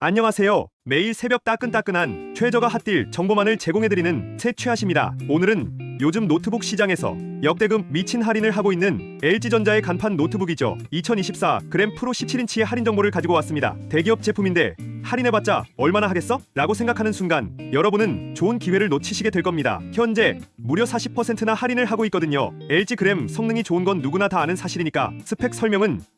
안녕하세요. 매일 새벽 따끈따끈한 최저가 핫딜 정보만을 제공해드리는 새 최하십니다. 오늘은 요즘 노트북 시장에서 역대급 미친 할인을 하고 있는 LG전자의 간판 노트북이죠. 2024 그램 프로 17인치의 할인 정보를 가지고 왔습니다. 대기업 제품인데 할인해봤자 얼마나 하겠어? 라고 생각하는 순간 여러분은 좋은 기회를 놓치시게 될 겁니다. 현재 무려 40%나 할인을 하고 있거든요. LG 그램 성능이 좋은 건 누구나 다 아는 사실이니까 스펙 설명은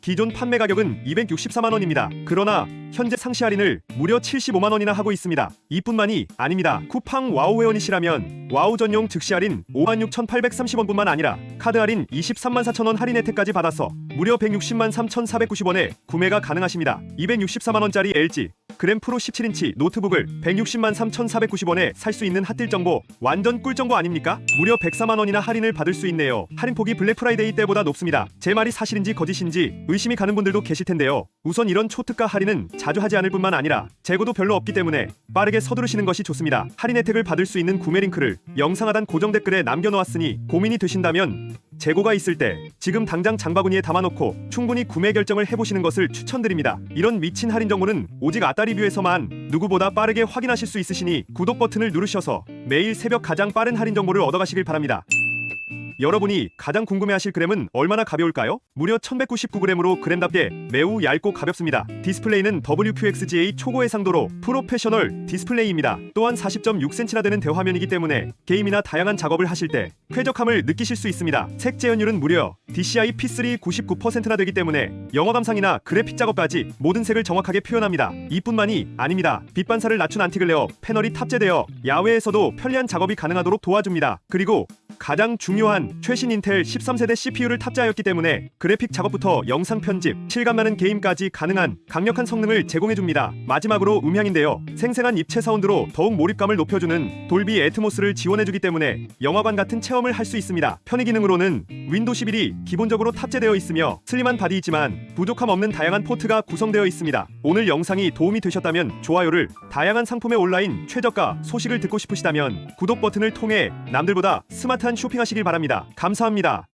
기존 판매 가격은 264만 원입니다. 그러나 현재 상시 할인을 무려 75만 원이나 하고 있습니다. 이뿐만이 아닙니다. 쿠팡 와우 회원이시라면 와우 전용 즉시 할인 56,830원뿐만 아니라 카드 할인 23만 4천 원 할인 혜택까지 받아서 무려 160만 3,490원에 구매가 가능하십니다. 264만 원짜리 LG 그램 프로 17인치 노트북을 160만 3,490원에 살 수 있는 핫딜 정보 완전 꿀 정보 아닙니까? 무려 104만 원이나 할인을 받을 수 있네요. 할인 폭이 블랙 프라이데이 때보다 높습니다. 제 말이 사실인지 거짓인지 의심이 가는 분들도 계실 텐데요. 우선 이런 초특가 할인은 자주 하지 않을 뿐만 아니라 재고도 별로 없기 때문에 빠르게 서두르시는 것이 좋습니다. 할인 혜택을 받을 수 있는 구매 링크를 영상 하단 고정 댓글에 남겨놓았으니 고민이 되신다면 재고가 있을 때 지금 당장 장바구니에 담아놓고 충분히 구매 결정을 해보시는 것을 추천드립니다. 이런 미친 할인 정보는 오직 아따 리뷰에서만 누구보다 빠르게 확인하실 수 있으시니 구독 버튼을 누르셔서 매일 새벽 가장 빠른 할인 정보를 얻어가시길 바랍니다. 여러분이 가장 궁금해하실 그램은 얼마나 가벼울까요? 무려 1199g으로 그램답게 매우 얇고 가볍습니다. 디스플레이는 WQXGA 초고 해 상도로 프로페셔널 디스플레이입니다. 또한 40.6cm나 되는 대화면이기 때문에 게임이나 다양한 작업을 하실 때 쾌적함을 느끼실 수 있습니다. 색 재현율은 무려 DCI P3 99%나 되기 때문에 영화 감상이나 그래픽 작업까지 모든 색을 정확하게 표현합니다. 이뿐만이 아닙니다. 빛 반사를 낮춘 안티글 레어 패널이 탑재되어 야외에서도 편리한 작업이 가능하도록 도와줍니다. 그리고 가장 중요한 최신 인텔 13세대 CPU를 탑재하였기 때문에 그래픽 작업부터 영상 편집, 실감 나는 게임까지 가능한 강력한 성능을 제공해줍니다. 마지막으로 음향인데요. 생생한 입체 사운드로 더욱 몰입감을 높여주는 돌비 애트모스를 지원해주기 때문에 영화관 같은 체험을 할 수 있습니다. 편의 기능으로는 윈도 11이 기본적으로 탑재되어 있으며 슬림한 바디이지만 부족함 없는 다양한 포트가 구성되어 있습니다. 오늘 영상이 도움이 되셨다면 좋아요를 다양한 상품의 온라인 최저가 소식을 듣고 싶으시다면 구독 버튼을 통해 남들보다 스마트 한 쇼핑하시길 바랍니다. 감사합니다.